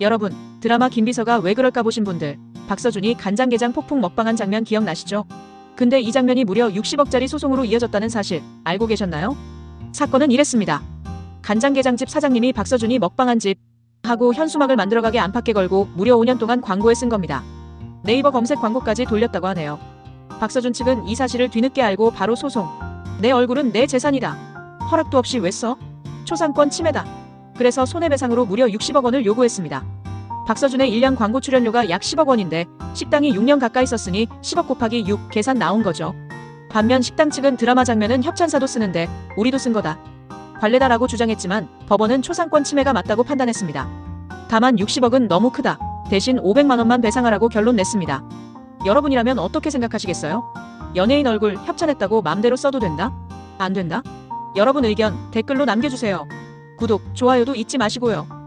여러분, 드라마 김비서가 왜 그럴까 보신 분들, 박서준이 간장게장 폭풍 먹방한 장면 기억나시죠? 근데 이 장면이 무려 60억짜리 소송으로 이어졌다는 사실 알고 계셨나요? 사건은 이랬습니다. 간장게장집 사장님이 박서준이 먹방한 집 하고 현수막을 만들어가게 안팎에 걸고 무려 5년 동안 광고에 쓴 겁니다. 네이버 검색 광고까지 돌렸다고 하네요. 박서준 측은 이 사실을 뒤늦게 알고 바로 소송. 내 얼굴은 내 재산이다. 허락도 없이 왜 써? 초상권 침해다. 그래서 손해배상으로 무려 60억 원을 요구했습니다. 박서준의 1년 광고 출연료가 약 10억 원인데 식당이 6년 가까이 썼으니 10억 곱하기 6 계산 나온 거죠. 반면 식당 측은 드라마 장면은 협찬사도 쓰는데 우리도 쓴 거다. 관례다라고 주장했지만 법원은 초상권 침해가 맞다고 판단했습니다. 다만 60억은 너무 크다. 대신 500만 원만 배상하라고 결론 냈습니다. 여러분이라면 어떻게 생각하시겠어요? 연예인 얼굴 협찬했다고 맘대로 써도 된다? 안 된다? 여러분 의견 댓글로 남겨주세요. 구독, 좋아요도 잊지 마시고요.